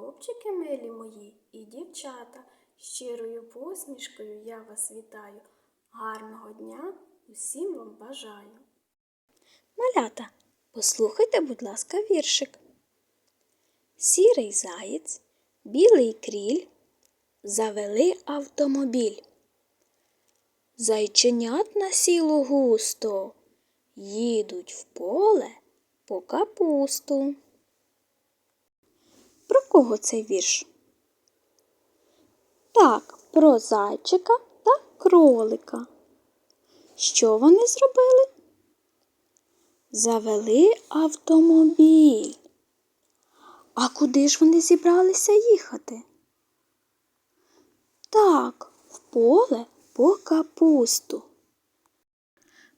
Хлопчики милі мої і дівчата, щирою посмішкою я вас вітаю. Гарного дня усім вам бажаю. Малята, послухайте, будь ласка, віршик. Сірий заєць, білий кріль, завели автомобіль. Зайченят на сіло густо, їдуть в поле по капусту. Про кого цей вірш? Так, про зайчика та кролика. Що вони зробили? Завели автомобіль. А куди ж вони зібралися їхати? Так, в поле по капусту.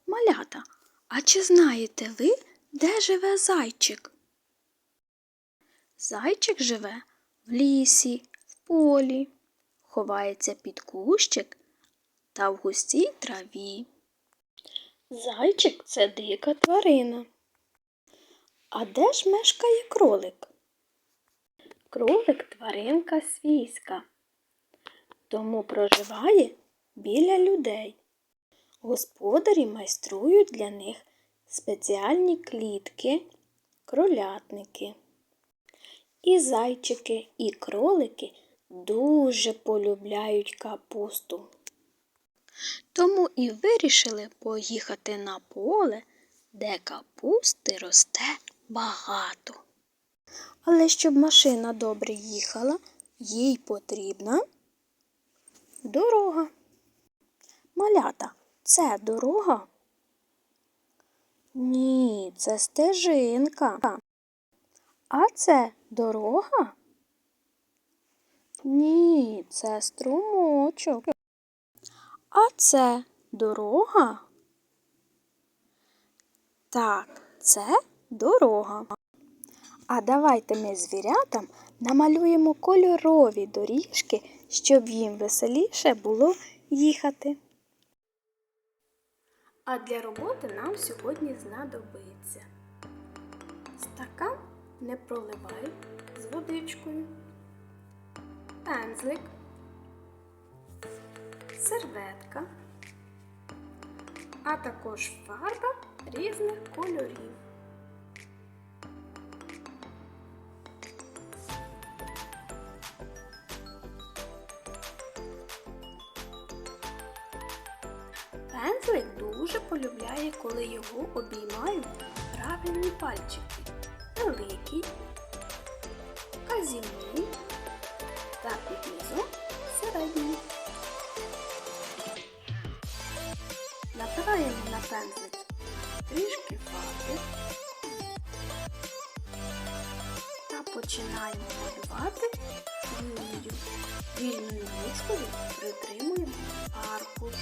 Малята, а чи знаєте ви, де живе зайчик? Зайчик живе в лісі, в полі, ховається під кущик та в густій траві. Зайчик це дика тварина. А де ж мешкає кролик? Кролик тваринка свійська, тому проживає біля людей. Господарі майструють для них спеціальні клітки, кролятники. І зайчики, і кролики дуже полюбляють капусту. Тому і вирішили поїхати на поле, де капусти росте багато. Але щоб машина добре їхала, їй потрібна дорога. Малята, це дорога? Ні, це стежинка. А це дорога? Ні, це струмочок. А це дорога? Так, це дорога. А давайте ми звірятам намалюємо кольорові доріжки, щоб їм веселіше було їхати. А для роботи нам сьогодні знадобиться стакан не проливай з водичкою, пензлик, серветка, а також фарба різних кольорів. Пензлик дуже полюбляє, коли його обіймають правильні пальчики. Великий, казівний та під низом середній. Набираємо на пензлик трішки фарби та починаємо малювати лінію. Вільною ручкою притримуємо аркуш.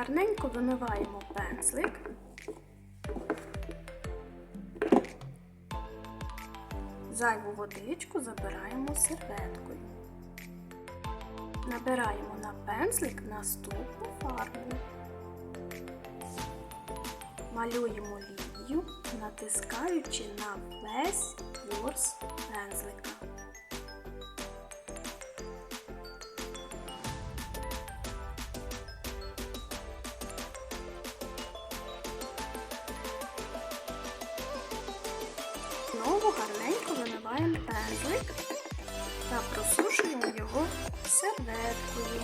Гарненько вимиваємо пензлик. Зайву водичку забираємо серветкою. Набираємо на пензлик наступну фарбу. Малюємо лінію, натискаючи на весь ворс пензлика. Знову гарненько вимиваємо пензлик та просушуємо його серветкою.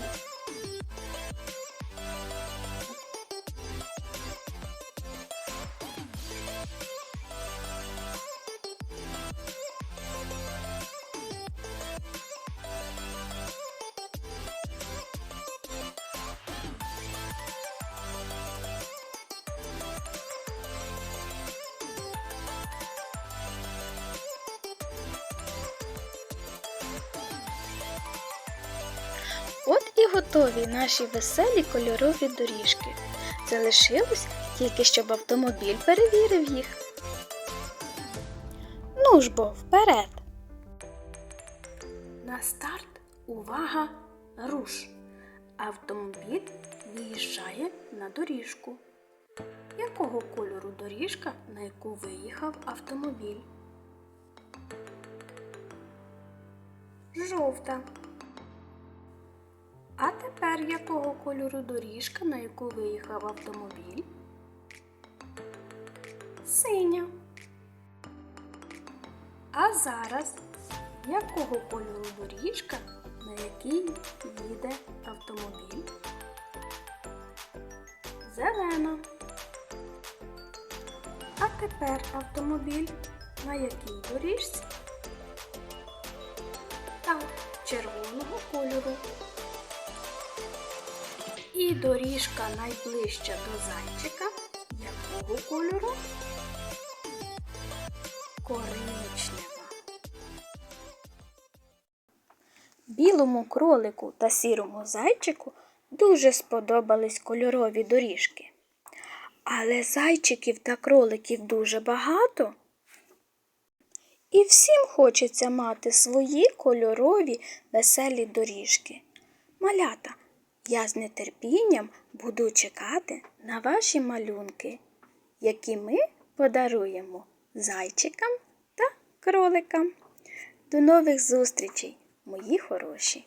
Готові наші веселі кольорові доріжки. Залишилось тільки, щоб автомобіль перевірив їх. Ну ж бо, вперед! На старт увага руш! Автомобіль виїжджає на доріжку. Якого кольору доріжка, на яку виїхав автомобіль? Жовта. Тепер якого кольору доріжка, на яку виїхав автомобіль? Синя. А зараз якого кольору доріжка, на якій їде автомобіль? Зелена. А тепер автомобіль на якій доріжці? Так, червоного кольору. І доріжка найближча до зайчика якого кольору? Коричнева. Білому кролику та сірому зайчику дуже сподобались кольорові доріжки. Але зайчиків та кроликів дуже багато. І всім хочеться мати свої кольорові веселі доріжки. Малята, я з нетерпінням буду чекати на ваші малюнки, які ми подаруємо зайчикам та кроликам. До нових зустрічей, мої хороші!